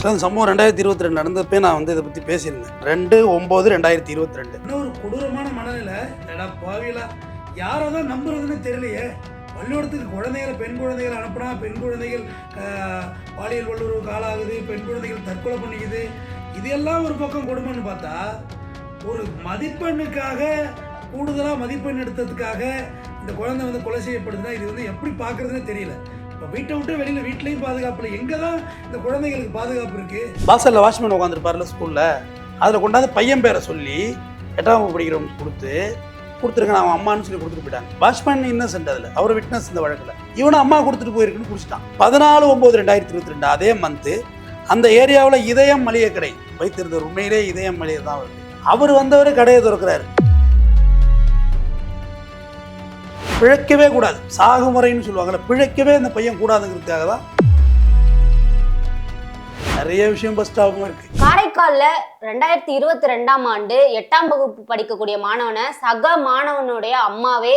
ஆக்சுவலாக இந்த சம்பவம் ரெண்டாயிரத்தி இருபத்தி ரெண்டு நடந்தப்பே நான் வந்து இதை பற்றி பேசியிருந்தேன். ரெண்டு ஒம்பது ரெண்டாயிரத்தி இருபத்தி ரெண்டு. இன்னும் ஒரு கொடூரமான மனநிலை? ஏடா பாவிலா யாரை தான் நம்புறதுன்னு தெரியலையே. பள்ளிக்கூடத்துக்கு குழந்தைகளை பெண் குழந்தைகள் அனுப்புனா பெண் குழந்தைகள் பாலியல் வல்லுறவு காலாகுது பெண் குழந்தைகள் தற்கொலை பண்ணிக்குது. இது எல்லாம் ஒரு பக்கம் கொடுமைன்னு பார்த்தா ஒரு மதிப்பெண்ணுக்காக கூடுதலாக மதிப்பெண் எடுத்ததுக்காக இந்த குழந்தை வந்து கொலை செய்யப்படுதுன்னா இது வந்து எப்படி பார்க்குறதுன்னு தெரியல. வீட்டை விட்டு வெளியில் வீட்லேயும் பாதுகாப்பு இல்லை. எங்கே தான் இந்த குழந்தைகளுக்கு பாதுகாப்பு இருக்குது வாசலில் வாட்ச்மேன் உட்காந்துருப்பார்ல ஸ்கூலில். அதில் கொண்டாந்து பையன் பேரை சொல்லி எட்டாம் படிக்கிறவங்களுக்கு படிக்கிறவங்க கொடுத்து கொடுத்துருக்கேன் அவன் அம்மான்னு சொல்லி கொடுத்துட்டு போயிட்டாங்க. வாட்ச்மேன் இன்னசென்ட் அதில். அவர் விட்னஸ் இந்த வழக்கில். இவனை அம்மா கொடுத்துட்டு போயிருக்குன்னு குடிச்சிட்டான். பதினாலு ஒம்பது ரெண்டாயிரத்தி இருபத்தி ரெண்டு அதே மந்த்து அந்த ஏரியாவில் இதயம் மளிகை கடை வைத்திருந்த உண்மையிலே இதயம் மளிகை தான் வருது அவர் வந்தவர் கடையை திறக்கிறாரு. பிழைக்கவே கூடாது. சாகுமுறைன்னு சொல்லுவாங்கல்ல பிழைக்கவே இந்த பையன் கூடாதுங்கிறதுக்காக தான் நிறைய விஷயம் பஸ்டாகவும் இருக்கு. காரைக்கால்ல ரெண்டாயிரத்தி இருபத்தி ரெண்டாம் ஆண்டு எட்டாம் வகுப்பு படிக்கக்கூடிய மாணவனை சக மாணவனுடைய அம்மாவே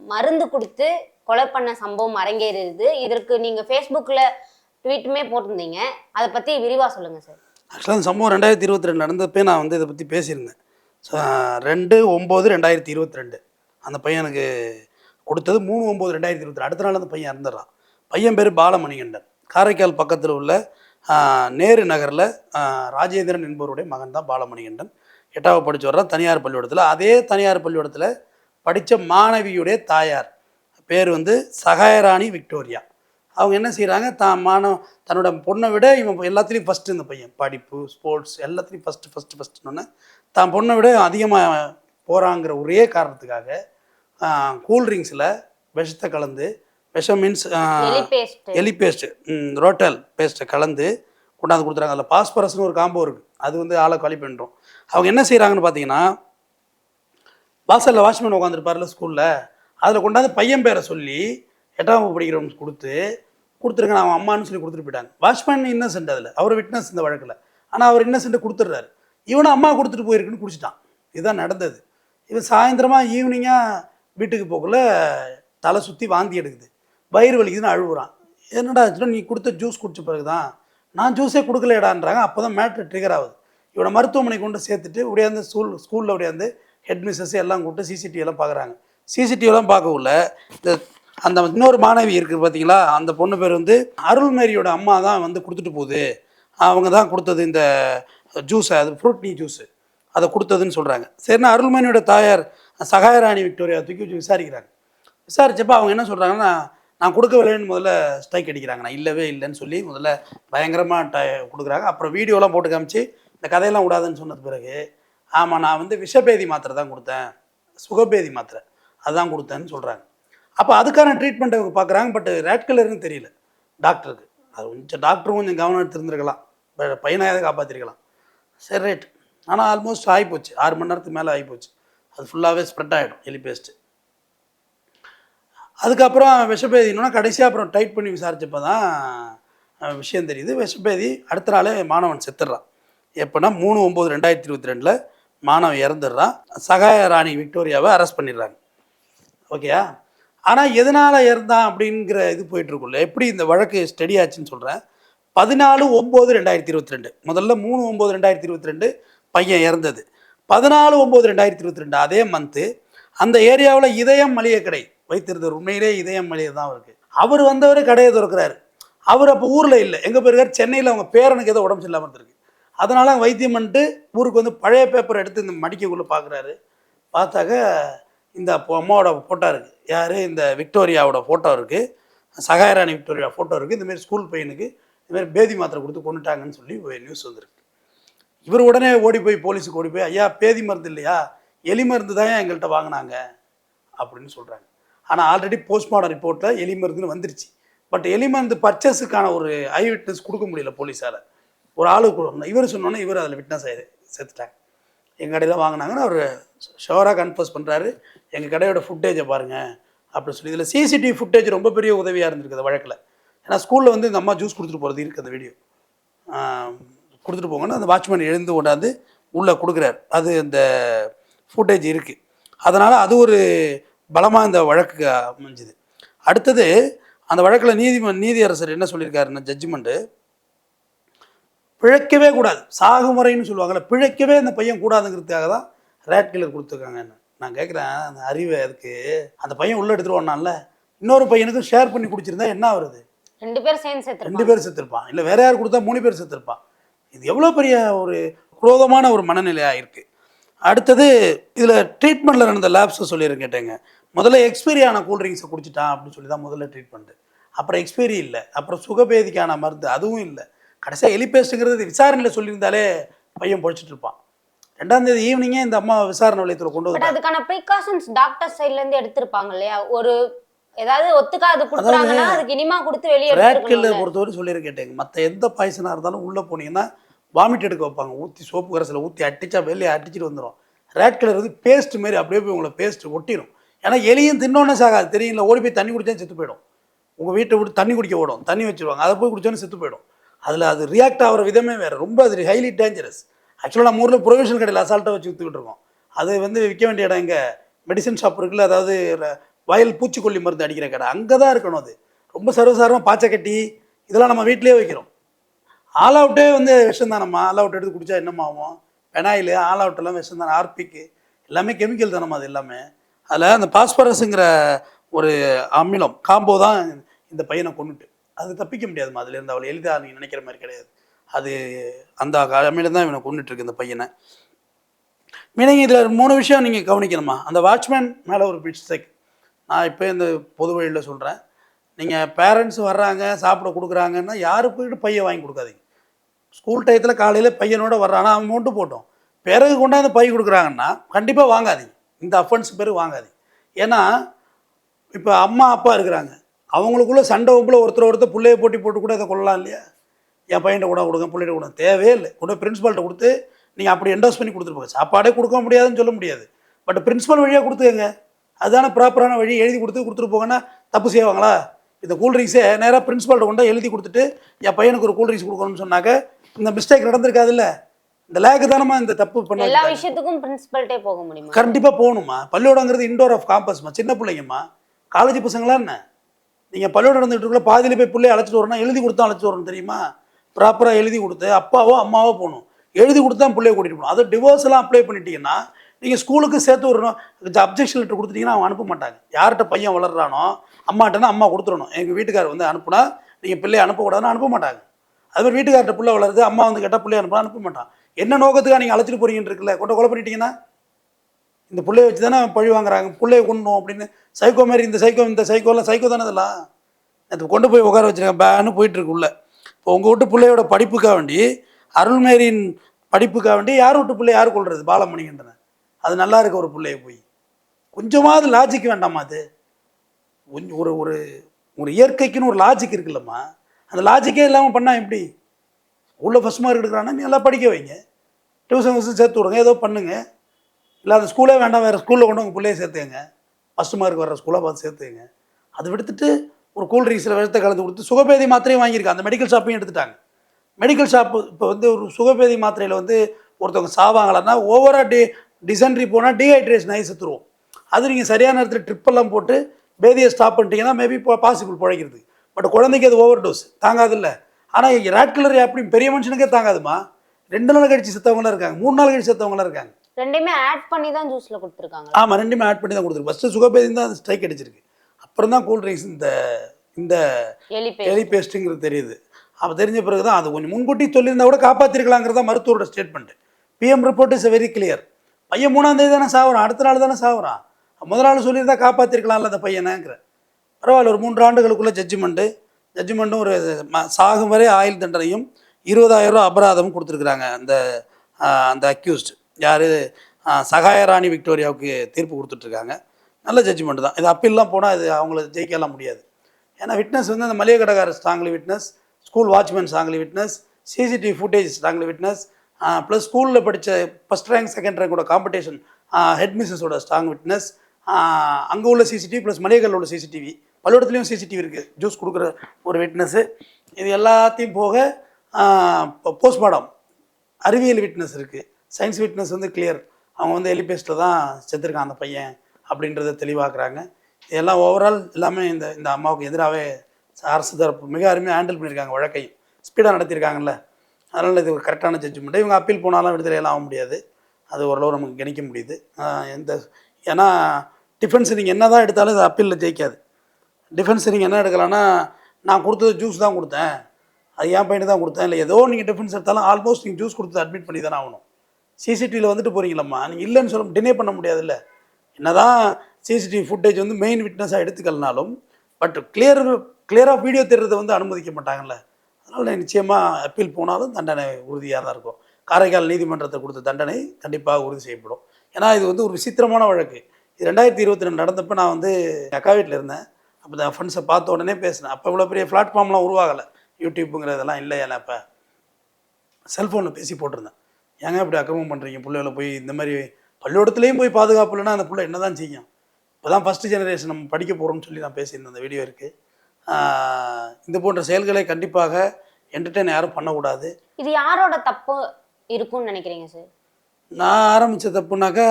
மருந்து கொடுத்து கொலை பண்ண சம்பவம் அரங்கேறியது. இதற்கு நீங்க ஃபேஸ்புக்ல ட்வீட்டுமே போட்டிருந்தீங்க. அதை பத்தி விரிவா சொல்லுங்க சார் ஆக்சுவலாக இந்த சம்பவம் ரெண்டாயிரத்தி இருபத்தி ரெண்டு நடந்தப்பே நான் வந்து இதை பற்றி பேசியிருந்தேன். ரெண்டு ஒம்பது ரெண்டாயிரத்தி இருபத்தி ரெண்டு. அந்த பையனுக்கு கொடுத்தது மூணு ஒம்பது ரெண்டாயிரத்தி இருபத்தி அடுத்த நாள் அந்த பையன் இறந்துடுறான். பையன் பேர் பாலமணிகண்டன். காரைக்கால் பக்கத்தில் உள்ள நேரு நகரில் ராஜேந்திரன் என்பவருடைய மகன் தான் பாலமணிகண்டன். எட்டாவது படித்து வர்றான் தனியார் பள்ளிக்கூடத்தில். அதே தனியார் பள்ளிக்கூடத்தில் படித்த மாணவியுடைய தாயார். பேர் வந்து சகாயராணி விக்டோரியா. அவங்க என்ன செய்கிறாங்க தான் மாணவ தன்னோட பொண்ணை விட இவன் எல்லாத்துலேயும் ஃபஸ்ட்டு இந்த பையன். படிப்பு ஸ்போர்ட்ஸ் எல்லாத்துலேயும் ஃபஸ்ட்டு ஃபஸ்ட்டு ஃபஸ்ட்டுன்னு தான் பொண்ணை விட அதிகமாக போகிறாங்கிற ஒரே காரணத்துக்காக கூல்ட்ரிங்க்ஸில் விஷத்தை கலந்து விஷம் மீன்ஸ் எலி பேஸ்ட் எலி பேஸ்ட்டு ரோட்டல் பேஸ்ட்டை கலந்து கொண்டாந்து கொடுத்துறாங்க. அதில் பாஸ்பரஸ்னு ஒரு காம்போ இருக்குது அது வந்து ஆளை காலி பண்ணுறோம் அவங்க என்ன செய்கிறாங்கன்னு பார்த்தீங்கன்னா வாசலில் வாட்ச்மேன் உட்காந்துருப்பார்ல ஸ்கூலில் அதில் கொண்டாந்து பையன் பேரை சொல்லி எட்டாம் படிக்கிறவங்க கொடுத்து கொடுத்துருக்கேன் அவன் அம்மான்னு சொல்லி கொடுத்துட்டு போயிட்டாங்க. வாட்ச்மேன் இன்னசென்ட் அதில். அவர் விட்னஸ் இந்த வழக்கில். ஆனால் அவர் இன்னசென்ட்டை கொடுத்துட்றாரு. இவனும் அம்மா கொடுத்துட்டு போயிருக்குன்னு குடிச்சிட்டான். இதுதான் நடந்தது. இவன் சாயந்தரமாக ஈவினிங்காக வீட்டுக்கு போகல தலை சுற்றி வாந்தி எடுக்குது. வயிறு வலிக்குதுன்னு அழுகுறான் என்னடா ஆச்சுன்னா நீ கொடுத்த ஜூஸ் குடிச்ச பிறகு தான் நான் ஜூஸே கொடுக்கலடான்றாங்க அப்போ தான் மேட்ரு ட்ரிகர் ஆகுது. இவனை மருத்துவமனை கொண்டு சேர்த்துட்டு உடையாந்து ஸ்கூல் ஸ்கூலில் உடையாந்து ஹெட் மிஸ்ஸஸ் எல்லாம் கூப்பிட்டு சிசிடிவிலாம் பார்க்குறாங்க சிசிடிவிலாம் பார்க்கக்குள்ள இந்த அந்த இன்னொரு மாணவி இருக்குது பார்த்தீங்களா அந்த பொண்ணு பேர் வந்து அருள்மேரியோட அம்மா தான் வந்து கொடுத்துட்டு போகுது. அவங்க தான் கொடுத்தது இந்த ஜூஸை அது ஃப்ரூட் நீ ஜூஸு அதை கொடுத்ததுன்னு சொல்கிறாங்க சரினா அருள்மணியோட தாயார் சகாயராணி விக்டோரியா தூக்கி வச்சு விசாரிக்கிறாங்க விசாரிச்சப்போ அவங்க என்ன சொல்கிறாங்கன்னா நான் கொடுக்கவில்லைன்னு முதல்ல ஸ்ட்ரைக் அடிக்கிறாங்க நான் இல்லவே இல்லைன்னு சொல்லி முதல்ல பயங்கரமாக ட கொடுக்குறாங்க. அப்புறம் வீடியோலாம் போட்டு காமிச்சு இந்த கதையெல்லாம் விடாதுன்னு சொன்னது பிறகு ஆமாம் நான் வந்து விஷபேதி மாத்திரை தான் கொடுத்தேன். சுகபேதி மாத்திரை. அதுதான் கொடுத்தேன்னு சொல்கிறாங்க அப்போ அதுக்கான ட்ரீட்மெண்ட் அவங்க பார்க்குறாங்க பட் ரெட் கலர்னு தெரியல டாக்டருக்கு அது கொஞ்சம் டாக்டரும் கொஞ்சம் கவனம் எடுத்திருந்துருக்கலாம். ப- காப்பாற்றிருக்கலாம் சரி ரைட் ஆனால் ஆல்மோஸ்ட் ஆகிப்போச்சு ஆறு மணி நேரத்துக்கு மேலே ஆகிப்போச்சு அது ஃபுல்லாகவே ஸ்ப்ரெட் ஆகிடும் எலி பேஸ்ட்டு அதுக்கப்புறம் விஷபேதினா கடைசியாக அப்புறம் டைட் பண்ணி விசாரிச்சப்போ தான் விஷயம் தெரியுது. விஷபேதி அடுத்த நாளே மாணவன் செத்துடுறான் எப்போனா மூணு ஒம்பது ரெண்டாயிரத்தி இருபத்தி ரெண்டில் மாணவன் இறந்துடுறான். சகாய ராணி விக்டோரியாவை அரெஸ்ட் பண்ணிடுறாங்க. ஓகேயா? ஆனால் எதனால் இறந்தான் அப்படிங்கிற இது போயிட்டுருக்குள்ள எப்படி இந்த வழக்கு ஸ்டடி ஆச்சுன்னு சொல்கிறேன் பதினாலு ஒம்பது ரெண்டாயிரத்தி இருபத்தி ரெண்டு. முதல்ல மூணு ஒம்பது ரெண்டாயிரத்தி இருபத்தி ரெண்டு பையன் இறந்தது. பதினாலு ஒம்பது ரெண்டாயிரத்தி இருபத்தி ரெண்டு அதே மந்த்து அந்த ஏரியாவில் இதயம் மளிகை கடை வைத்திருந்த உண்மையிலே இதயம் மளிகை தான் அவருக்கு. அவர் வந்தவர் கடையை திறக்கிறாரு. அவர் அப்போ ஊரில் இல்லை. எங்கே போயிருக்காரு? சென்னையில் அவங்க பேரனுக்கு ஏதோ உடம்பு சரியில்லாமல் இருந்திருக்கு. அதனால் வைத்தியம் பண்ணிட்டு ஊருக்கு வந்து பழைய பேப்பர் எடுத்து இந்த மடிக்கக்குள்ளே பார்க்குறாரு பார்த்தாக்க இந்த அம்மாவோட ஃபோட்டோ இருக்குது யார்? இந்த விக்டோரியாவோட ஃபோட்டோ இருக்குது சகாயராணி விக்டோரியா ஃபோட்டோ இருக்குது இந்தமாரி ஸ்கூல் பையனுக்கு இதுமாரி பேதி மாத்திரை கொடுத்து கொண்டுட்டாங்கன்னு சொல்லி ஒரு நியூஸ் வந்திருக்கு. இவர் உடனே ஓடி போய் போலீஸுக்கு ஓடி போய் ஐயா பேதி மருந்து இல்லையா? எலி மருந்து தான் எங்கள்கிட்ட வாங்கினாங்க? அப்படின்னு சொல்கிறாங்க ஆனால் ஆல்ரெடி போஸ்ட்மார்ட்டம் ரிப்போர்ட்டில் எலி மருந்துன்னு வந்துருச்சு. பட் எலி மருந்து பர்ச்சேஸுக்கான ஒரு ஐ விட்னஸ் கொடுக்க முடியல போலீஸால். ஒரு ஆளுக்கு கொடுக்கணும் இவர் சொன்னோன்னே இவர் அதில் விட்னஸ் ஆகி செத்துட்டாங்க. எங்கள் கடையில் வாங்கினாங்கன்னு அவர் ஷோராக கன்ஃபர்ஸ் பண்ணுறாரு எங்கள் கடையோட ஃபுட்டேஜை பாருங்கள் அப்படின்னு சொல்லி. இதில் சிசிடிவி ஃபுட்டேஜ் ரொம்ப பெரிய உதவியாக இருந்திருக்கு அந்த வழக்கில். ஏன்னா ஸ்கூலில் வந்து இந்த அம்மா ஜூஸ் கொடுத்துட்டு போகிறது இருக்குது அந்த வீடியோ கொடுத்துட்டு போங்கன்னு அந்த வாட்ச்மேன் எழுந்து கொண்டாந்து உள்ளே கொடுக்குறாரு. அது அந்த ஃபுட்டேஜ் இருக்குது அதனால் அது ஒரு பலமாக இந்த வழக்கு அமைஞ்சுது. அடுத்தது அந்த வழக்கில் நீதிமன் நீதியரசர் என்ன சொல்லியிருக்காருன்னா ஜட்ஜ்மெண்ட்டு பிழைக்கவே கூடாது. சாகுமுறைன்னு சொல்லுவாங்கல்ல பிழைக்கவே இந்த பையன் கூடாதுங்கிறதுக்காக தான் ரேட் கில்லர் கொடுத்துருக்காங்க நான் கேட்குறேன் அந்த அறிவை அதுக்கு அந்த பையன் உள்ள எடுத்துட்டு வந்தான்ல இன்னொரு பையனுக்கும் ஷேர் பண்ணி குடிச்சிருந்தா என்ன வருது ரெண்டு பேரும் சேர்ந்து ரெண்டு பேர் செத்துருப்பான். இல்லை வேற யார் கொடுத்தா மூணு பேர் செத்துருப்பான். இது எவ்வளோ பெரிய ஒரு குரோதமான ஒரு மனநிலையாக இருக்குது. அடுத்தது இதில் ட்ரீட்மெண்ட்டில் நடந்த லேப்ஸை சொல்லியிருக்கேன் கேட்டேங்க. முதல்ல எக்ஸ்பைரி ஆன கூல்ட்ரிங்க்ஸை குடிச்சிட்டான் அப்படின்னு சொல்லி தான் முதல்ல ட்ரீட்மெண்ட்டு அப்புறம் எக்ஸ்பைரி இல்லை. அப்புறம் சுகபேதிக்கான மருந்து அதுவும் இல்லை. கடைசியாக எலிபேஸ்ட்டுங்கிறது விசாரணையில் சொல்லியிருந்தாலே பையன் பொழைச்சிட்டு இருப்பான். ரெண்டாம் தேதி ஈவினிங்கே இந்த அம்மா விசாரணை நிலையத்தில் கொண்டு வந்து அதுக்கான ப்ரிகாஷன்ஸ் டாக்டர் சைடுல இருந்து எடுத்திருப்பாங்க இல்லையா? ஒரு ஏதாவது ஒத்துக்காது கொடுக்குறாங்கன்னா அதுக்கு இனிமா கொடுத்து வெளியே ரேட் கில்லர் எடுத்துருக்கணும்ல. பொறுத்தவரை சொல்லியிருக்கேன் மற்ற எந்த பாய்சனாக இருந்தாலும் உள்ளே போனீங்கன்னா வாமிட் எடுக்க வைப்பாங்க. ஊற்றி சோப்பு கரைசல ஊற்றி அடிச்சா வெளியே அடிச்சிட்டு வந்துடும் ரேட் கில்லர் வந்து பேஸ்ட் மாரி அப்படியே போய் உங்களை பேஸ்ட் ஒட்டிடும் ஏன்னா எலியும் தின்னோன்னே சாகாது. தெரியல ஓடி போய் தண்ணி குடிச்சா செத்து போயிடும். உங்கள் வீட்டை விட்டு தண்ணி குடிக்க ஓடும். தண்ணி வச்சிருவாங்க. அதை போய் குடிச்சோன்னே செத்து போயிடும். அதில் அது ரியாக்ட் ஆகிற விதமே வேறு. ரொம்ப அது ஹைலி டேஞ்சரஸ் ஆக்சுவலாக நம்ம ஊரில் ப்ரொவிஷன் கடையில் அசால்ட்டாக வச்சு விற்றுக்கிட்டு இருக்கோம். அது வந்து விற்க வேண்டிய இடம் இங்கே மெடிசன் ஷாப் இருக்குல்ல அதாவது வயல் பூச்சிக்கொல்லி மருந்து அடிக்கிற கடை. அங்கே தான் இருக்கணும் அது. ரொம்ப சர்வசாரமாக பாச்சக்கட்டி இதெல்லாம் நம்ம வீட்டிலேயே வைக்கிறோம். ஆல் அவுட்டே வந்து விஷம் தானம்மா ஆல் அவுட் எடுத்து குடித்தா என்னம்மா ஆகும்? பெனாயில் ஆல் அவுட் எல்லாம் விஷம் தானே ஆர்பிக்கு எல்லாமே கெமிக்கல் தானம்மா அது எல்லாமே. அதில் அந்த பாஸ்பரஸுங்கிற ஒரு அமிலம் காம்போ தான் இந்த பையனை கொண்டுட்டு அது தப்பிக்க முடியாதும்மா. அதுலேருந்து அவள் எளிதாக நீங்கள் நினைக்கிற மாதிரி கிடையாது. அது அந்த அமிலம் தான் இவனை கொண்டுட்டு இருக்கு இந்த பையனை. மீனிங் இதில் மூணு விஷயம் நீங்கள் கவனிக்கணுமா அந்த வாட்ச்மேன் மேலே ஒரு மிஸ்டேக் நான் இப்போ இந்த பொது வழியில் சொல்கிறேன் நீங்கள் பேரண்ட்ஸ் வர்றாங்க சாப்பிட கொடுக்குறாங்கன்னா யாரு போயிட்டு பையன் வாங்கி கொடுக்காதீங்க. ஸ்கூல் டயத்தில் காலையில் பையனோட வர்றானா அவன் மட்டும் போட்டோம். பிறகு கொண்டாந்து பை கொடுக்குறாங்கன்னா கண்டிப்பாக வாங்காதீங்க. இந்த அஃபன்ஸ் பேர் வாங்காதீங்க. ஏன்னா இப்போ அம்மா அப்பா இருக்கிறாங்க. அவங்களுக்குள்ள சண்டை ஒம்பில் ஒருத்தர் ஒருத்தர் பிள்ளைய போட்டி போட்டு கூட இதை கொள்ளலாம் இல்லையா? என் பையன்கிட்ட கூட கொடுங்க பிள்ளைகிட்ட கொடுங்க. தேவையே இல்லை. கொண்டு பிரின்ஸ்பால்கிட்ட கொடுத்து நீங்கள் அப்படி என்டோஸ் பண்ணி கொடுத்துருப்பாங்க சாப்பாடே கொடுக்க முடியாதுன்னு சொல்ல முடியாது. பட் பிரின்ஸிபல் வழியாக கொடுத்துக்கங்க. அதுதானே ப்ராப்பரான வழி? எழுதி கொடுத்து கொடுத்துட்டு போங்கன்னா தப்பு செய்வாங்களா? இந்த கூல்ட்ரிங்க்ஸே நேராக பிரின்சிபால்கிட்ட கொண்டு எழுதி கொடுத்துட்டு என் பையனுக்கு ஒரு கூல்ட்ரிங்க்ஸ் கொடுக்கணும்னு சொன்னாக்க இந்த மிஸ்டேக் நடந்திருக்காதுல்ல? இந்த லேக்கு தானம்மா இந்த தப்பு பண்ண எல்லா. விஷயத்துக்கும் பிரின்சிபல்ட்டே போக முடியுமா? கண்டிப்பாக போகணுமா பள்ளியோடங்கிறது இன்டோர் ஆஃப் காம்பஸ்மா சின்ன பிள்ளைங்கம்மா. காலேஜ் பசங்களா என்ன? நீங்கள் பள்ளியோட நடந்துகிட்டு பாதியில் போய் பிள்ளைய அழைச்சிட்டு வரணும் எழுதி கொடுத்தா அழைச்சிட்டு வரணும் தெரியுமா? ப்ராப்பராக எழுதி கொடுத்து அப்பாவோ அம்மாவோ போகணும். எழுதி கொடுத்து தான் பிள்ளைய கூட்டிகிட்டு போகணும். அது டிவோர்ஸ் எல்லாம் அப்ளை பண்ணிட்டீங்கன்னா நீங்கள் ஸ்கூலுக்கு சேர்த்து விடணும் அப்ஜெக்ஷன் லெட்டர் கொடுத்துட்டீங்கன்னா அவன் அனுப்ப மாட்டாங்க. யார்கிட்ட பையன் வளர்றானோ அம்மாட்டனா அம்மா கொடுத்துடணும். எங்கள் வீட்டுக்காரர் வந்து அனுப்புனா நீங்கள் பிள்ளைய அனுப்பக்கூடாதுன்னு அனுப்ப மாட்டாங்க. அது மாதிரி வீட்டுக்கார்ட்ட பிள்ளை வளருது அம்மா வந்து கேட்டால் பிள்ளைய அனுப்பினா அனுப்ப மாட்டான். என்ன நோக்கத்துக்காக நீங்கள் அழைச்சிட்டு போறீங்கன்னு இருக்குல்ல கொண்டு கொலை பண்ணிட்டீங்கன்னா? இந்த பிள்ளைய வச்சு தானே பழி வாங்குறாங்க பிள்ளைய கொண்டணும் அப்படின்னு. சைக்கோ மாதிரி இந்த சைக்கோ இந்த சைக்கோலாம் சைக்கோ தானே இதெல்லாம்? அது கொண்டு போய் உட்கார வச்சிருக்கேன் பேன்னு போயிட்டுருக்கு உள்ள. இப்போ உங்கள் வீட்டு பிள்ளையோட படிப்புக்காக வேண்டி அருள்மேரியின் படிப்புக்காக வேண்டி யார் வீட்டு பிள்ளை யார் கொள்வது பாலமணிகண்டன? அது நல்லா இருக்க ஒரு பிள்ளைய போய். கொஞ்சமாவது லாஜிக் வேண்டாமா அது? கொஞ்சம் ஒரு ஒரு ஒரு இயற்கைக்குன்னு ஒரு லாஜிக் இருக்குல்லம்மா. அந்த லாஜிக்கே இல்லாமல் பண்ணால் எப்படி? ஸ்கூலில் ஃபஸ்ட் மார்க் எடுக்கிறான்னா நீ நல்லா படிக்க வைங்க. டியூஷன் ஃபஸ்ட்டு சேர்த்து விடுங்க ஏதோ பண்ணுங்க. இல்லை அந்த ஸ்கூலே வேண்டாம் வேறு ஸ்கூலில் கொண்டு உங்கள் பிள்ளைய சேர்த்துங்க ஃபஸ்ட் மார்க் வர்ற ஸ்கூலாக பார்த்து சேர்த்துங்க அதை விடுத்துட்டு ஒரு கூல் ட்ரிங்க்ஸில் விஷத்தை கலந்து கொடுத்து சுகபேதி மாத்திரையும் வாங்கியிருக்காங்க. அந்த மெடிக்கல் ஷாப்பையும் எடுத்துட்டாங்க. மெடிக்கல் ஷாப்பு இப்போ வந்து ஒரு சுகபேதி மாத்திரையில் வந்து ஒருத்தவங்க சாவாங்களான்னா ஓவராக டே டிசென்ட்ரி போனால் டீஹைட்ரேஷன் ஆகி செத்துருவோம். அது நீங்கள் சரியான நேரத்தில் ட்ரிப்பெல்லாம் போட்டு பேதியை ஸ்டாப் பண்ணிட்டீங்கன்னா மேபி பாசிபிள் பிழைக்கிறது. பட் குழந்தைக்கு அது ஓவர் டோஸ் தாங்காதுல்ல ஆனால் ரேட் கலர் எப்படி பெரிய மனுஷனுக்கே தாங்காதுமா? ரெண்டு நாள் கழிச்சு செத்தவங்களாம் இருக்காங்க. மூணு நாள் கழிச்சு செத்தவங்களாம் இருக்காங்க. ரெண்டையுமே ஆட் பண்ணி தான் ஜூஸ்ல கொடுத்துருக்காங்க. ஆமாம் ரெண்டுமே ஆட் பண்ணி தான் கொடுத்துருக்கு. ஃபஸ்ட்டு சுகபேதி தான் ஸ்ட்ரைக் அடிச்சிருக்கு. அப்புறம் தான் கூல் ட்ரிங்க்ஸ் இந்த இந்த எலி எலி பேஸ்ட்டுங்கிறது தெரியுது. அப்போ தெரிஞ்ச பிறகு தான் அது கொஞ்சம் முன்கூட்டி சொல்லியிருந்தா கூட காப்பாற்றிருக்கலாங்கிறதா மருத்துவரோட statement PM report is very clear பையன் மூணாம் தேதி தானே சாகுறான் அடுத்த நாள் தானே சாகுறான் முதல் நாள் சொல்லியிருந்தா காப்பாற்றிருக்கலாம்ல அந்த பையனைங்கிற. பரவாயில்ல ஒரு மூன்று ஆண்டுகளுக்குள்ளே ஜட்ஜ்மெண்ட்டு ஜட்ஜ்மெண்ட்டும் ஒரு சாகும் வரை ஆயுள் தண்டனையும் இருபதாயிரம் ரூபா அபராதமும் கொடுத்துருக்குறாங்க அந்த அந்த அக்யூஸ்ட் யார்? சகாயராணி விக்டோரியாவுக்கு தீர்ப்பு கொடுத்துட்ருக்காங்க. நல்ல ஜட்ஜ்மெண்ட் தான். இது அப்பீல்லாம் போனால் இது அவங்கள ஜெயிக்கலாம் முடியாது. ஏன்னா விட்னஸ் வந்து அந்த மளிகை கடைக்காரர் strongly witness school watchman strongly witness CCTV footage strongly witness plus ஸ்கூலில் படித்த ஃபஸ்ட் ரேங்க் செகண்ட் ரேங்க் கூட காம்படிஷன் ஹெட் மிஸ்ஸஸோட ஸ்ட்ராங் விட்னஸ் அங்கே உள்ள சிசிடிவி ப்ளஸ் மளிகைகளில் உள்ள சிசிடிவி பள்ளிக்கூடத்துலேயும் சிசிடிவி இருக்குது ஜூஸ் கொடுக்குற ஒரு விட்னஸ்ஸு இது எல்லாத்தையும் போக போஸ்ட்மார்டம் அறிவியல் விட்னஸ் இருக்குது சயின்ஸ் விட்னஸ் வந்து கிளியர் அவங்க வந்து எலிபேஸ்ட்டில் தான் செத்துருக்கான் அந்த பையன் அப்படின்றத தெளிவாக்குறாங்க. இதெல்லாம் ஓவரால் எல்லாமே இந்த இந்த அம்மாவுக்கு எதிராகவே அரசு தரப்பு மிக அருமையாக ஹேண்டில் பண்ணியிருக்காங்க வழக்கையும். ஸ்பீடாக நடத்தியிருக்காங்கல்ல. அதனால் இது கரெக்டான ஜட்ஜ்மெண்ட் இவங்க அப்பீல் போனாலும் விடுதலையெல்லாம் ஆக முடியாது. அது ஓரளவு நமக்கு கணிக்க முடியுது. எந்த ஏன்னா டிஃபென்ஸ் நீங்கள் என்ன தான் எடுத்தாலும் இது அப்பீலில் ஜெயிக்காது. டிஃபென்ஸ் நீங்கள் என்ன எடுக்கலாம்னா நான் கொடுத்தது ஜூஸ் தான் கொடுத்தேன். அது என் பையனுக்கு தான் கொடுத்தேன். இல்லை ஏதோ நீங்கள் டிஃபென்ஸ் எடுத்தாலும் ஆல்மோஸ்ட் நீங்கள் ஜூஸ் கொடுத்து அட்மிட் பண்ணி தானே ஆகணும். சிசிடிவியில் வந்துட்டு போகிறீங்களம்மா நீங்கள் இல்லைன்னு சொல்ல டினே பண்ண முடியாதுல்ல. என்னதான் சிசிடிவி ஃபுட்டேஜ் வந்து மெயின் விட்னஸாக எடுத்துக்கலனாலும் பட் கிளியர் கிளியராக வீடியோ தெரிறதை வந்து அனுமதிக்க மாட்டாங்கல்ல. அதனால் நிச்சயமாக அப்பீல் போனாலும் தண்டனை உறுதியாக தான் இருக்கும். காரைக்கால் நீதிமன்றத்தை கொடுத்த தண்டனை கண்டிப்பாக உறுதி செய்யப்படும். ஏன்னா இது வந்து ஒரு விசித்திரமான வழக்கு. இது ரெண்டாயிரத்தி இருபத்தி ரெண்டு நடந்தப்போ நான் வந்து அக்கா வீட்டில் இருந்தேன். அப்போ இந்த ஃபண்ட்ஸை பார்த்த உடனே பேசினேன். அப்போ இவ்வளோ பெரிய பிளாட்ஃபார்ம்லாம் உருவாகலை. யூடியூப்புங்கிறதெல்லாம் இல்லை ஏன்னா அப்போ செல்ஃபோனில் பேசி போட்டிருந்தேன். ஏங்க இப்படி அக்கிரமம் பண்ணுறீங்க பிள்ளைகளை போய் இந்த மாதிரி பள்ளிக்கூடத்துலேயும் போய் பாதுகாப்பு இல்லைன்னா அந்த பிள்ளை என்ன தான் செய்யும்? இப்போ தான் ஃபஸ்ட்டு ஜெனரேஷன் நம்ம படிக்க போகிறோம்னு சொல்லி நான் பேசியிருந்தேன் அந்த வீடியோ இருக்குது இது போன்ற செயல்களை கண்டிப்பாக என்டர்டெயின் யாரும் பண்ணக்கூடாது. இது யாரோட தப்பு இருக்கும்னு நினைக்கிறீங்க சார் நான் ஆரம்பித்த தப்புனாக்கா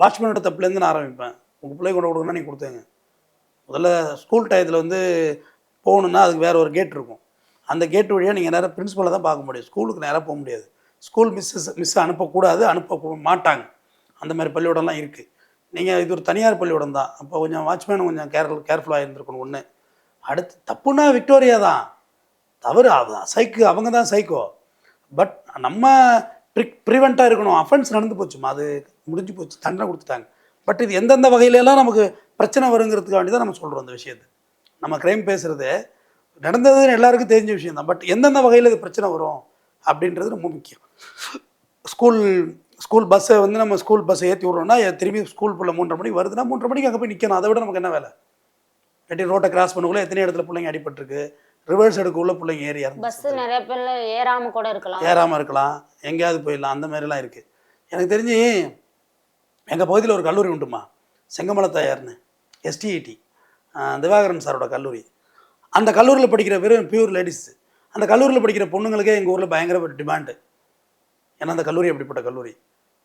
வாட்ச்மேனோட தப்புலேருந்து நான் ஆரம்பிப்பேன். உங்கள் பிள்ளை கொண்டு கொடுக்கணும்னா நீங்கள் கொடுத்தேங்க முதல்ல ஸ்கூல் டயத்தில் வந்து போகணுன்னா அதுக்கு வேறு ஒரு கேட் இருக்கும். அந்த கேட் வழியாக நீங்கள் நேராக பிரின்ஸிபலை தான் பார்க்க முடியும். ஸ்கூலுக்கு நேராக போக முடியாது. ஸ்கூல் மிஸ்ஸஸ் மிஸ் அனுப்பக்கூடாது அனுப்ப மாட்டாங்க. அந்த மாதிரி பள்ளிக்கூடம்லாம் இருக்குது நீங்கள் இது ஒரு தனியார் பள்ளிக்கூடம் தான். அப்போ கொஞ்சம் வாட்ச்மேன் கொஞ்சம் கேர்ஃபுல் கேர்ஃபுல்லாக இருந்திருக்கணும் ஒன்று அடுத்து தப்புன்னா விக்டோரியா தான். தவறு அதுதான் சைக்கு அவங்க தான் சைக்கோ பட் நம்ம ப்ரி ப்ரிவெண்ட்டாக இருக்கணும். அஃபென்ஸ் நடந்து போச்சுமா? அது முடிஞ்சு போச்சு. தண்டனை கொடுத்துட்டாங்க. பட் இது எந்தெந்த வகையிலலாம் நமக்கு பிரச்சனை வருங்கிறதுக்கு வேண்டி தான் நம்ம சொல்கிறோம் அந்த விஷயத்தை. நம்ம க்ரைம் பேசுகிறது நடந்ததுன்னு எல்லாருக்கும் தெரிஞ்ச விஷயம் தான். பட் எந்தெந்த வகையில் இது பிரச்சனை வரும் அப்படின்றது ரொம்ப முக்கியம். ஸ்கூல் ஸ்கூல் பஸ்ஸை வந்து நம்ம ஸ்கூல் பஸ்ஸை ஏற்றி விட்றோம்னா திரும்பி ஸ்கூல் புள்ள மூன்றரை மணிக்கு வருதுன்னா மூன்றரை மணிக்கு அங்கே போய் நிற்கணும் அதை விட நமக்கு என்ன வேலை? கட்டி ரோட்டை கிராஸ் பண்ணக்குள்ள எத்தனை இடத்துல பிள்ளைங்க அடிபட்டிருக்கு? ரிவர்ஸ் எடுக்கக்குள்ள பிள்ளைங்க ஏறி பஸ் நிறைய பேர்ல ஏறாம கூட இருக்கலாம். ஏறாமல் இருக்கலாம். எங்கேயாவது போயிடலாம். அந்த மாதிரிலாம் இருக்குது எனக்கு தெரிஞ்சு எங்கள் பகுதியில் ஒரு கல்லூரி உண்டுமா? செங்கமல தாயார்னு எஸ்டிஐடி திவாகரன் சாரோட கல்லூரி. அந்த கல்லூரியில் படிக்கிற வெறும் பியூர் லேடிஸ் அந்த கல்லூரியில் படிக்கிற பொண்ணுங்களுக்கே எங்கள் ஊரில் பயங்கர டிமாண்டு ஏன்னா அந்த கல்லூரி அப்படிப்பட்ட கல்லூரி?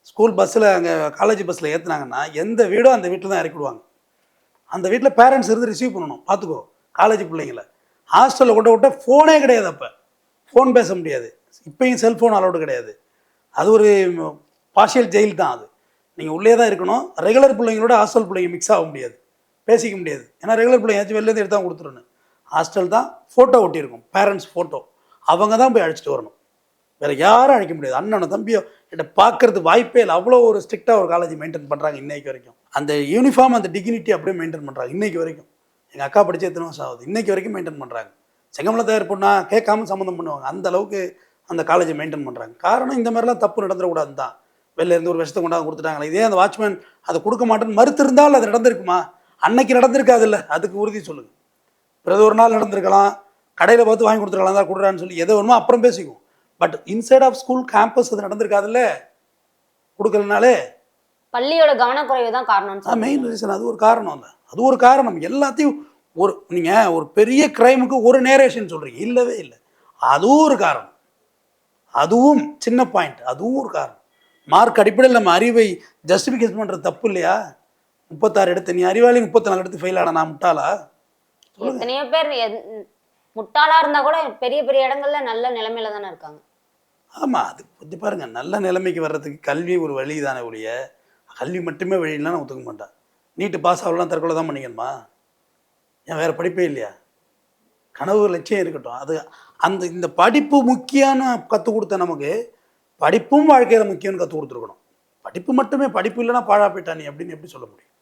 ஸ்கூல் பஸ்ஸில் அங்கே காலேஜ் பஸ்ஸில் ஏற்றுனாங்கன்னா எந்த வீடோ அந்த வீட்டில் தான் இறக்கிடுவாங்க அந்த வீட்டில் பேரண்ட்ஸ் இருந்து ரிசீவ் பண்ணணும். பார்த்துக்கோ காலேஜ் பிள்ளைங்கள. ஹாஸ்டலில் கொண்டு விட்டால் ஃபோனே கிடையாது அப்போ. ஃபோன் பேச முடியாது. இப்பயும் செல்ஃபோன் அலௌடு கிடையாது. அது ஒரு பார்ஷியல் ஜெயில் தான் அது. நீங்கள் உள்ளே தான் இருக்கணும். ரெகுலர் பிள்ளைங்களோட ஹாஸ்டல் பிள்ளைங்க மிக்ஸ் ஆக முடியாது. பேசிக்க முடியாது. ஏன்னா ரெகுலர் பிள்ளைங்க ஏதாச்சும் வெளிலேருந்து எடுத்து தான் கொடுத்துருணும் ஹாஸ்டல் தான் ஃபோட்டோ ஒட்டியிருக்கும். பேரண்ட்ஸ் ஃபோட்டோ அவங்க தான் போய் அழைச்சிட்டு வரணும். வேறு யாரும் அழைக்க முடியாது. அண்ணனோ தம்பியோ என்கிட்ட பார்க்கறது வாய்ப்பே இல்லை. அவ்வளோ ஒரு ஸ்ட்ரிக்டாக ஒரு காலேஜ் மெயின்டைன் பண்ணுறாங்க இன்னைக்கு வரைக்கும். அந்த யூனிஃபார்ம் அந்த டிகினிட்டி அப்படியே மெயின்டைன் பண்ணுறாங்க இன்றைக்கு வரைக்கும். எங்கள் அக்கா படிச்ச எத்தனை வருஷம் ஆகுது. இன்றைக்கு வரைக்கும் மெயின்டைன் பண்ணுறாங்க செங்கமலை தயார் பொண்ணா? கேட்காம சம்மந்தம் பண்ணுவாங்க. அந்த அளவுக்கு அந்த காலேஜை மெயின்டைன் பண்ணுறாங்க காரணம் இந்த மாதிரிலாம் தப்பு நடந்துடக்கூடாது தான். வெளிலேருந்து ஒரு விஷத்தை கொண்டாந்து கொடுத்துட்டாங்களே இதே அந்த வாட்ச்மேன் அதை கொடுக்க மாட்டேன்னு மறுத்து இருந்தால் அது நடந்திருக்குமா? அன்னைக்கு நடந்திருக்காதுல்ல அதுக்கு உறுதி சொல்லுங்கள் பிறகு ஒரு நாள் நடந்திருக்கலாம். கடையில் பார்த்து வாங்கி கொடுத்துருக்கலாம். தான் கொடுறான்னு சொல்லி எதை வேணுமோ அப்புறம் பேசிக்குவோம். But inside of school campus அது நடந்திருக்காதுல்ல? கொடுக்கலனாலே? பள்ளியோட கவனக்குறைவு தான் காரணம்னு அது மெயின் ரீசன் அது ஒரு காரணம் இல்லை அது ஒரு காரணம். எல்லாத்தையும் ஒரு நீங்கள் ஒரு பெரிய கிரைமுக்கு ஒரு நேரேஷன் சொல்கிறீங்க இல்லவே இல்லை. அதுவும் ஒரு காரணம். அதுவும் சின்ன பாயிண்ட் அதுவும் ஒரு காரணம். மார்க் அடிப்படையில் நம்ம அறிவை ஜஸ்டிஃபிகேஷன் பண்ணுறது தப்பு இல்லையா? முப்பத்தாறு எடுத்து நீ அறிவாளி முப்பத்தி நாலு எடுத்து ஃபெயில் ஆனா நான் முட்டாளா? எத்தனையோ பேர் முட்டாளா இருந்தா கூட பெரிய பெரிய இடங்கள்ல நல்ல நிலைமையில தானே இருக்காங்க. ஆமாம் அது புத்தி பாருங்க நல்ல நிலைமைக்கு வர்றதுக்கு கல்வி ஒரு வழி தானே ஒழிய கல்வி மட்டுமே வழின்னா நான் ஒத்துக்க மாட்டேன். நீட்டு பாஸ் ஆகலாம் தற்கொலை தான் பண்ணிக்கணுமா? ஏன் வேறு படிப்பே இல்லையா? கனவு லட்சியம் இருக்கட்டும். அது அந்த இந்த படிப்பு முக்கியம்னு கற்றுக் கொடுத்த நமக்கு படிப்பும் வாழ்க்கையில் முக்கியம்னு கற்றுக் கொடுத்துருக்கணும். படிப்பு மட்டுமே படிப்பு இல்லைன்னா பாழா போயிட்டா நீ அப்படின்னு எப்படி சொல்ல முடியும்?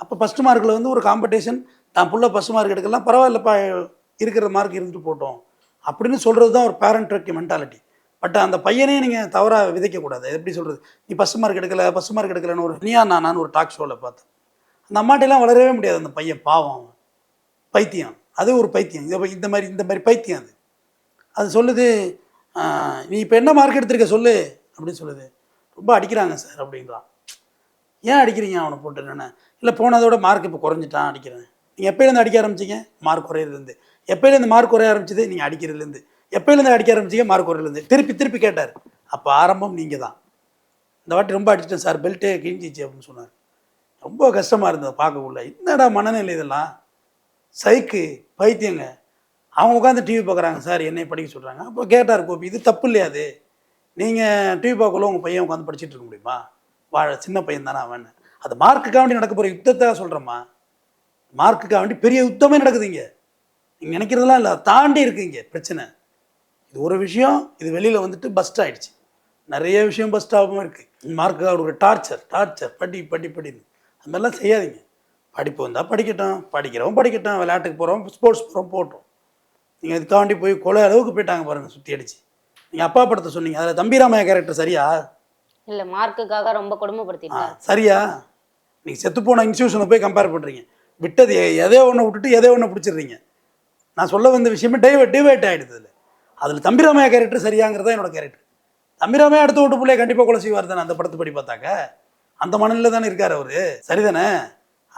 அப்போ ஃபஸ்ட் மார்க்கில் வந்து ஒரு காம்படிஷன் தான் புள்ள ஃபஸ்ட் மார்க் எடுக்கலாம் பரவாயில்லப்பா இருக்கிற மார்க் இருந்துட்டு போட்டோம் அப்படின்னு சொல்கிறது தான் ஒரு பேரண்ட் மென்டாலிட்டி பட் அந்த பையனே நீங்கள் தவறாக விதைக்கக்கூடாது. எப்படி சொல்கிறது நீ பசு மார்க் எடுக்கல பசு மார்க் எடுக்கலன்னு ஒரு நீயா நான் ஒரு டாக் ஷோவில் பார்த்தேன். அந்த அம்மாட்டெல்லாம் வளரவே முடியாது அந்த பையன் பாவம் அவன். பைத்தியம். அது ஒரு பைத்தியம். இதை இந்த மாதிரி இந்த மாதிரி பைத்தியம் அது. அது சொல்லுது நீ இப்போ என்ன மார்க் எடுத்திருக்க சொல்லு அப்படின்னு சொல்லுது. ரொம்ப அடிக்கிறாங்க சார் அப்படின்றான் ஏன் அடிக்கிறீங்க அவனை போட்டு என்னென்ன? இல்லை போனதோட மார்க் இப்போ குறைஞ்சிட்டான் அடிக்கிறேன். நீங்கள் எப்போயிலேருந்து அடிக்க ஆரம்பிச்சீங்க? மார்க் குறையிறதுலேருந்து. எப்போயிலேருந்து மார்க் குறைய ஆரம்பிச்சது? நீங்கள் அடிக்கிறதுலேருந்து. எப்போலேருந்து அடிக்க ஆரம்பிச்சிங்க? மார்க் குறையிலேருந்து திருப்பி திருப்பி கேட்டார். அப்போ ஆரம்பம் நீங்கள் தான் இந்த வாட்டி ரொம்ப அடிச்சிட்டேன் சார். பெல்ட்டே கிழிஞ்சிச்சு அப்படின்னு சொன்னார். ரொம்ப கஷ்டமாக இருந்தது பார்க்கக்குள்ள என்னடா மனநிலை இதெல்லாம்? சைக்கு பைத்தியங்க. அவங்க உட்காந்து டிவி பார்க்குறாங்க சார். என்னை படிக்க சொல்கிறாங்க அப்போ கேட்டார் கோபி இது தப்பு இல்லையா அது? நீங்கள் டிவி பார்க்கல உங்கள் பையன் உட்காந்து படிச்சிட்டு இருக்க முடியுமா? வாழ சின்ன பையன் தானே அவன். அது மார்க்குக்காக வேண்டி நடக்க போகிற யுத்தத்தை சொல்கிறேம்மா மார்க்குக்காக வேண்டி பெரிய யுத்தமே நடக்குது இங்கே. நீங்கள் நினைக்கிறதெல்லாம் இல்லை. தாண்டி இருக்குங்க பிரச்சனை. இது ஒரு விஷயம் இது வெளியில் வந்துட்டு பஸ்ட் ஆயிடுச்சு. நிறைய விஷயம் பஸ்ட் ஆகாமல் இருக்குது மார்க்குக்காக ஒரு டார்ச்சர் டார்ச்சர் படி படி படின்னு. அது மாதிரிலாம் செய்யாதீங்க. படிப்பு வந்தால் படிக்கட்டும். படிக்கிறவன் படிக்கட்டும். விளையாட்டுக்கு போகிறோம் ஸ்போர்ட்ஸ் போகிறோம் போட்டோம் நீங்கள் இதுக்காண்டி போய் கொலை அளவுக்கு போயிட்டாங்க பாருங்கள் சுற்றி அடிச்சு. நீங்கள் அப்பா படத்தை சொன்னீங்க. அதில் தம்பிராமையா கேரக்டர் சரியா? இல்ல மார்க்குக்காக ரொம்ப ஆ கொடுமைப்படுத்திட்டார் சரியா நீங்கள் செத்துப்போன இன்ஸ்டியூஷனை போய் கம்பேர் பண்ணுறீங்க விட்டது எதோ ஒன்று விட்டுட்டு எதோ ஒன்று பிடிச்சிடுறீங்க. நான் சொல்ல வந்த விஷயமே டைவர்ட் டிவைட் ஆகிடுது அதில் அதில் தம்பிராமையா கேரக்டர் சரியாங்கிறதா என்னோட கேரக்டர் தம்பிராமையா அடுத்த ஓட்டு பிள்ளைய கண்டிப்பாக கொலை செய்வார் தானே அந்த படத்தை படி பார்த்தாக்க? அந்த மனநிலை தானே இருக்கார் அவர். சரிதானே?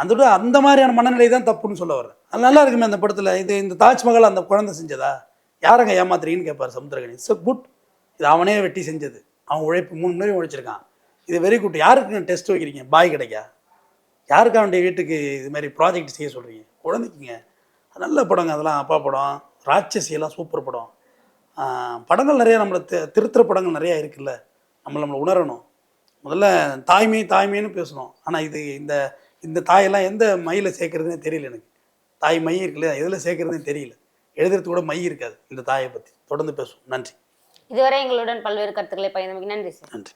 அந்த விட அந்த மாதிரியான மனநிலை தான் தப்புன்னு சொல்ல வர்றேன் அது நல்லா இருக்குமே அந்த படத்தில். இது இந்த தாஜ்மஹால் அந்த குழந்தை செஞ்சதா? யாரங்க ஏமாத்துறீங்கன்னு கேட்பார் சமுத்திரகணி இட்ஸ் குட் இது அவனே வெட்டி செஞ்சது. அவன் உழைப்பு மூணு மணி உழைச்சிருக்கான். இது வெரி குட் யாருக்கு டெஸ்ட் வைக்கிறீங்க? பாய் கிடைக்கா? யாருக்கு அவனுடைய வீட்டுக்கு இது மாதிரி ப்ராஜெக்ட் செய்ய சொல்கிறீங்க குழந்தைக்குங்க. நல்ல படங்க. அதெல்லாம் அப்பா படம். ராட்சசியெல்லாம் சூப்பர் படம். படங்கள் நிறைய நம்மளை தி- திருத்துற படங்கள் நிறையா இருக்குல்ல. நம்ம நம்மளை உணரணும். முதல்ல தாய்மை தாய்மைன்னு பேசணும். ஆனால் இது இந்த இந்த தாயெல்லாம் எந்த மையில் சேர்க்கறதுனே தெரியல எனக்கு. தாய் மை இருக்குல்ல எதில் சேர்க்கறதுனே தெரியல. எழுதுறது கூட மை இருக்காது. இந்த தாயை பற்றி தொடர்ந்து பேசுவோம். நன்றி. இதுவரை எங்களுடன் பல்வேறு கருத்துக்களை பகிர்ந்தமைக்கு நன்றி சார். நன்றி.